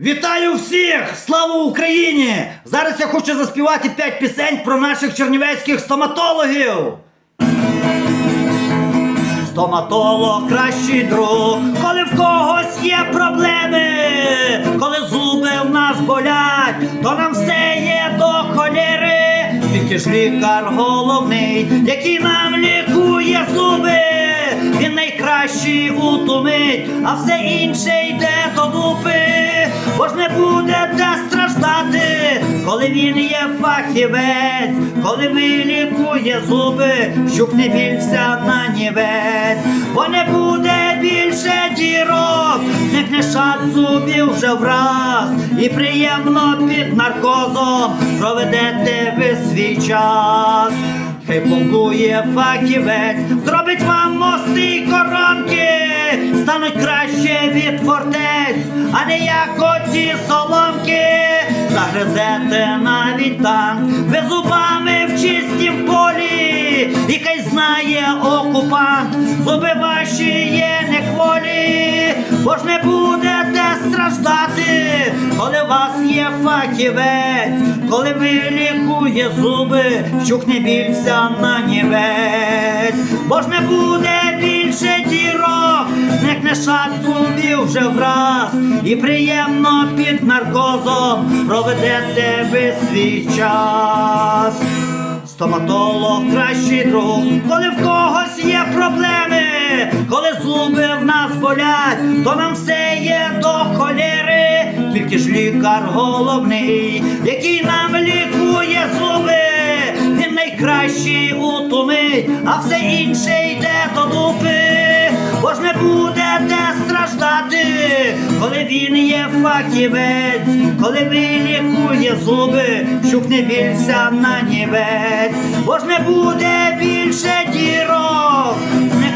Вітаю всіх! Слава Україні! Зараз я хочу заспівати 5 пісень про наших чернівецьких стоматологів. Стоматолог кращий друг, коли в когось є проблеми, коли зуби в нас болять, то нам все є до холєри. Тільки ж лікар головний, який нам лікує зуби. Він найкращий у ту мить, а все інше йде до дупи. Бо ж не будете страждати, коли він є фахівець, коли вилікує зуби, щоб не білься на нівець, бо не буде більше дірок, не кнешать зубів вже враз, і приємно під наркозом проведете ви свій час. Хай помлує фахівець, зробить вам мости й коронки, стануть краще від фортець, а не як оті соломки. Загризете навіть танк, ви зубами в чистім полі, і хай знає окупант, зуби ваші є не хворі, бо ж не будете страждати, коли вас є фахівець, коли вилікує зуби, щук більця на нівець, бо ж не буде більше дірок, не шат зубів вже враз, і приємно під наркозом проведете ви свій час. Стоматолог кращий друг, коли в когось є проблеми, коли зуби в нас болять, то нам все є до холєри, тільки ж лікар головний, який нам лікує зуби, він найкращий утомить, а все інше йде до дупи, бо ж не будете страждати, коли він є фахівець, коли вилікує зуби, щоб не білься на нівець, бо ж не буде більше дірок,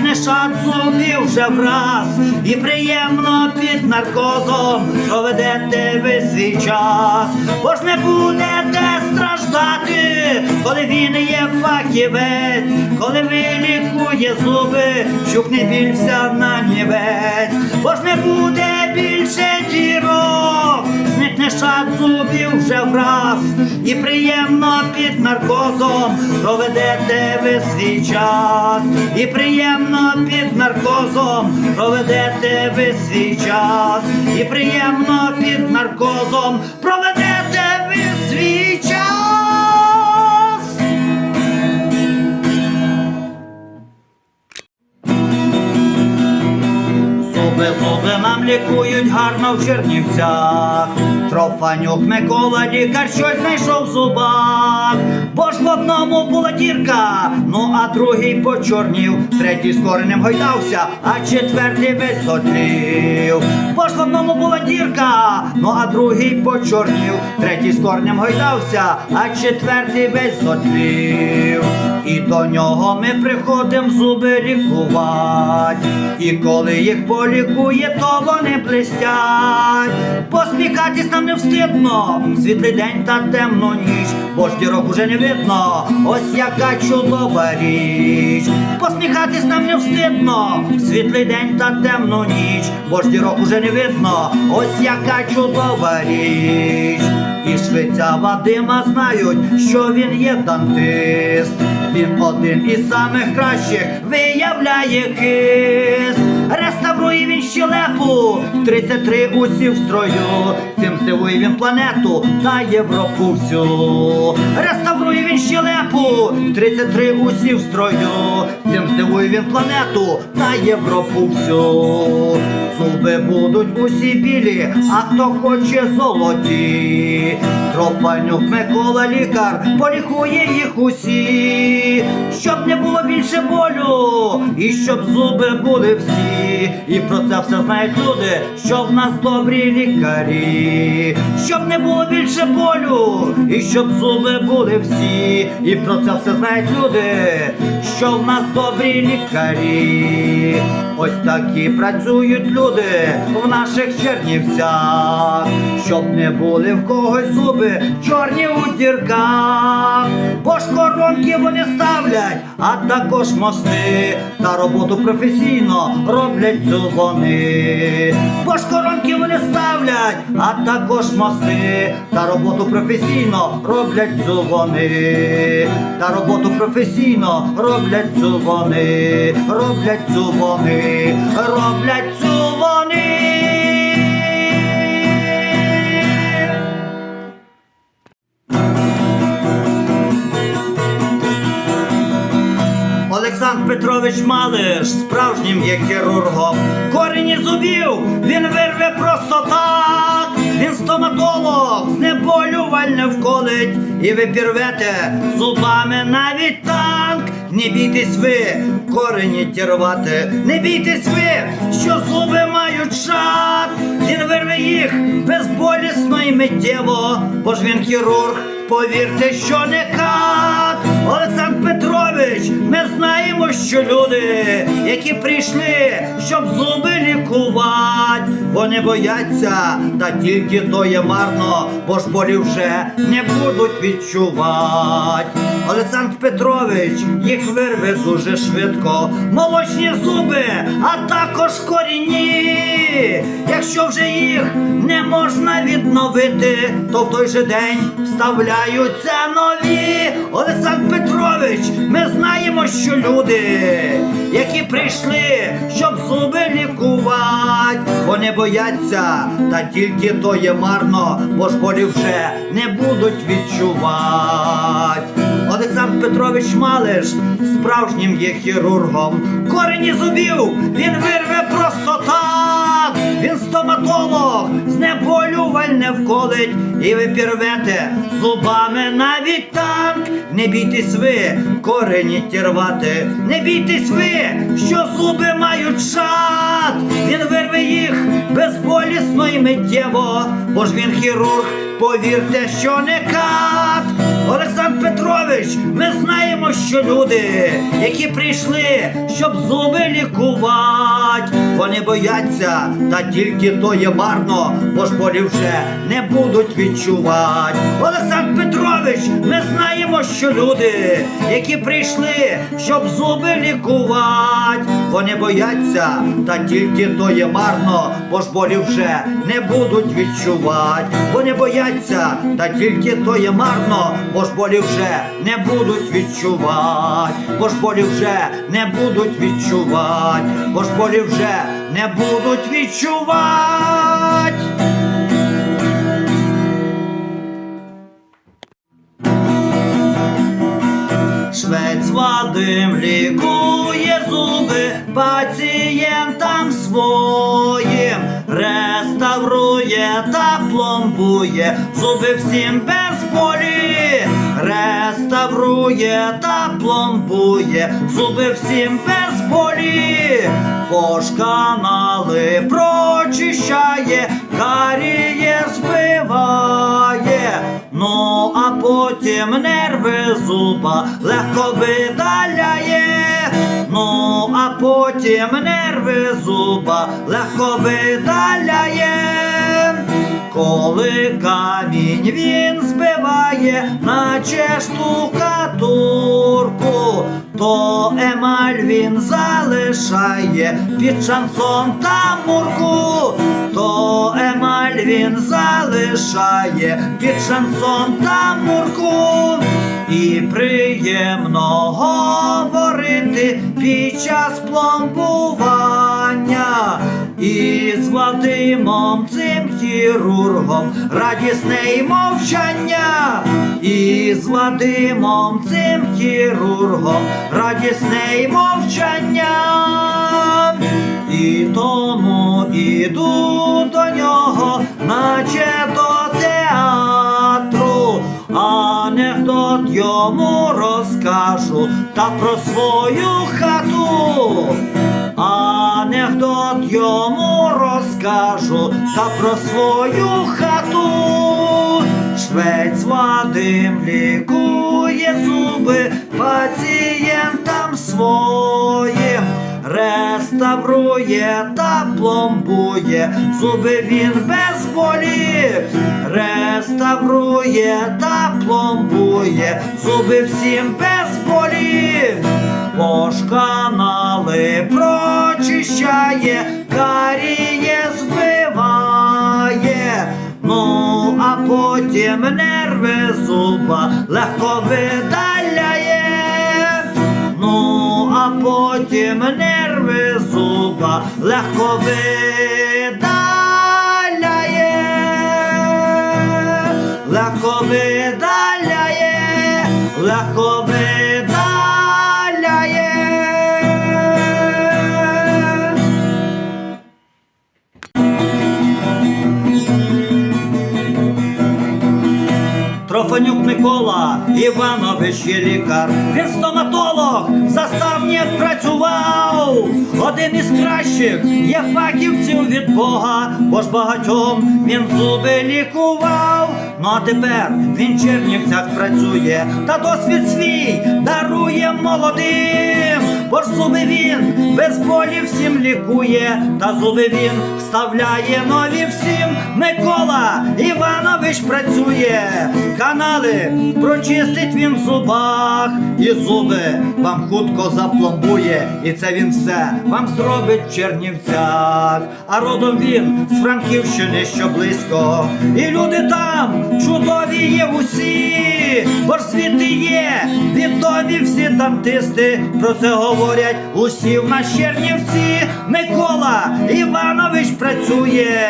кнешать зубів вже враз, і приємно під наркозом проведете ви свій час, бо ж не будете страждати, коли він є фахівець, коли вилікує зуби, щоб не білься на нівець, бо ж не буде більше дірок, не кнешать зубів вже враз, і приємно під наркозом проведете ви свій час, і приємно під наркозом проведете ви свій час, і приємно під наркозом проведете в Чернівцях. Трофанюк Микола лікар щось знайшов в зубах. Бо ж в одному була дірка, ну а другий почорнів, третій з коренем гойдався, а четвертий весь сотлів. Бо ж в одному була дірка, ну а другий почорнів, третій з коренем гойдався, а четвертий весь сотлів. І до нього ми приходимо зуби лікувати. І коли їх полікує, то вони блистять. Посміхатись нам не встидно, світлий день та темну ніч, бо ж дірок уже не видно, ось яка чудова річ. Посміхатись нам не встидно, світлий день та темну ніч, бо ж дірок уже не видно, ось яка чудова річ. І швиця Вадима знають, що він є дантист. Він один із самих кращих виявляє хист. Реставрує він щелепу, 33 усі в строю. Цим здивує він планету та Європу всю. Реставрує він щелепу, 33 усі в строю. Цим здивує він планету та Європу всю. Зуби будуть усі білі, а хто хоче золоті. Тропанюк Микола лікар полікує їх усі, щоб не було більше болю, і щоб зуби були всі. І про це все знають люди, що в нас добрі лікарі, щоб не було більше болю, і щоб зуби були всі. І про це все знають люди, що в нас добрі лікарі. Ось такі працюють люди в наших чернівцях, щоб не були в когось зуби чорні у дірках, бо ж вони ставлять, а також мости, та роботу професійно роблять вони. Бо ж вони ставлять, а також мости, та роботу професійно роблять вони. Та роботу професійно роблять вони, роблять вони, роблять Петрович Малиш справжнім є хірургом. Корені зубів він вирве просто так. Він стоматолог, знеболювальне вколить, і ви пірвете зубами навіть танк. Не бійтесь ви, корені тірвати, не бійтесь ви, що зуби мають шат. Він вирве їх безболісно і миттєво, бо ж він хірург, повірте, що не кат. Олександр Петрович, ми знаємо, що люди, які прийшли, щоб зуби лікувати, вони бояться, та тільки то є марно, бо ж болі вже не будуть відчувати. Олександр Петрович їх вирве дуже швидко, молочні зуби, а також корінні. Якщо вже їх не можна відновити, то в той же день вставляються нові. Олександр Петрович, ми знаємо, що люди, які прийшли, щоб зуби лікувати, вони бояться, та тільки то є марно, бо ж болі вже не будуть відчувати. Олександр Петрович Малиш справжнім є хірургом. Корені зубів він вирве просто так. Стоматолог, знеболювальне вколить, і ви пірвете зубами навіть танк. Не бійтесь ви, корені тірвати, не бійтесь ви, що зуби мають шат. Він вирве їх безболісно і миттєво, бо ж він хірург, повірте, що не кат. Олександр Петрович, ми знаємо, що люди, які прийшли, щоб зуби лікувати, вони бояться, та тільки то є марно, бо ж болі вже не будуть відчувати. Олександр Петрович, ми знаємо, що люди, які прийшли, щоб зуби лікувати, вони бояться, та тільки то є марно, бо ж болі вже не будуть відчувати. Вони бояться, та тільки то є марно, бо ж болі вже не будуть відчувати, бо ж болі вже не будуть відчувати, бо ж болі вже не будуть відчувати. Швець Вадим лікує зуби пацієнтам своїм, та пломбує зуби всім без болі, реставрує та пломбує зуби всім без болі, пошканали прочищає, каріє збиває. Ну, а потім нерви зуба легко видаляє. Ну, а потім нерви зуба легко видаляє. Коли камінь він збиває, наче штукатурку, то емаль він залишає під шансон та мурку, то емаль він залишає під шансон та мурку. І приємно говорити під час пломбування. І з Вадимом цим хірургом радісне й мовчання, і з Вадимом цим хірургом радісне й мовчання. І тому іду до нього, наче до театру, анекдот йому розкажу та про свою хату. Анекдот йому розкажу та про свою хату. швець Вадим лікує зуби пацієнтам своїм, реставрує та пломбує, зуби він без болі, реставрує та пломбує, зуби всім без болі. Пошканали прочищає, каріє збиває. Ну, а потім нерви зуба легко видаляє. Ну, а потім нерви зуба легко видаляє. Легко видаляє, легко Микола Іванович є лікар. Він стоматолог, заставні працював. Один із кращих є фахівців від Бога, бо ж багатьом він зуби лікував. Ну а тепер він в Чернівцях працює, та досвід свій дарує молодим. Бо ж зуби він без болі всім лікує, та зуби він вставляє нові всім. Микола Іванович працює, канали прочистить він в зубах, і зуби вам хутко запломбує, і це він все вам зробить в Чернівцях. А родом він з Франківщини, що близько, і люди там чудові є усі, бо ж звідти є відомі всі дантисти, про це говорять усі в нас Чернівці. Микола Іванович працює,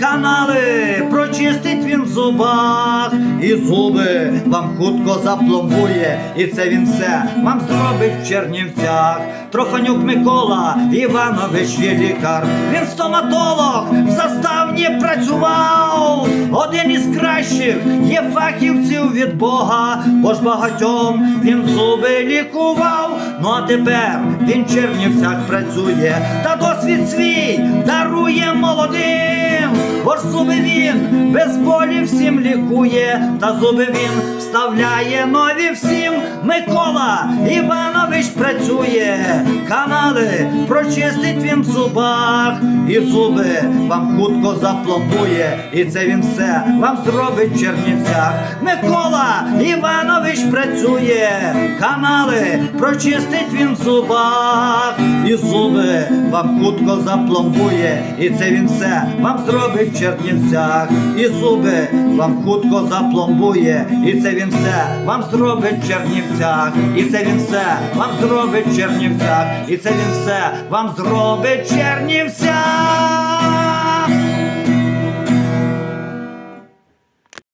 канали прочистить він в зубах, і зуби вам хутко запломбує, і це він все вам зробить в Чернівцях. Трофанюк Микола Іванович є лікар, він стоматолог, в заставні працював. Один із кращих є фахівців від Бога, бо ж багатьом він зуби лікував. Ну а тепер він в Чернівцях працює, та досвід свій дарує молодим. Бо ж зуби він без болі всім лікує, та зуби він вставляє нові всім. Микола Іванович працює, канали прочистить він в зубах, і зуби вам хутко запломбує, і це він все вам зробить в Чернівцях. Микола Іванович працює, канали прочистить він в зубах, і зуби вам хутко запломбує, і це він все вам зробить в Чернівцях, і зуби вам хутко запломбує, і це він все вам зробить в Чернівцях, і це він все вам зробить в Чернівцях, і це він все вам зробить в Чернівцях.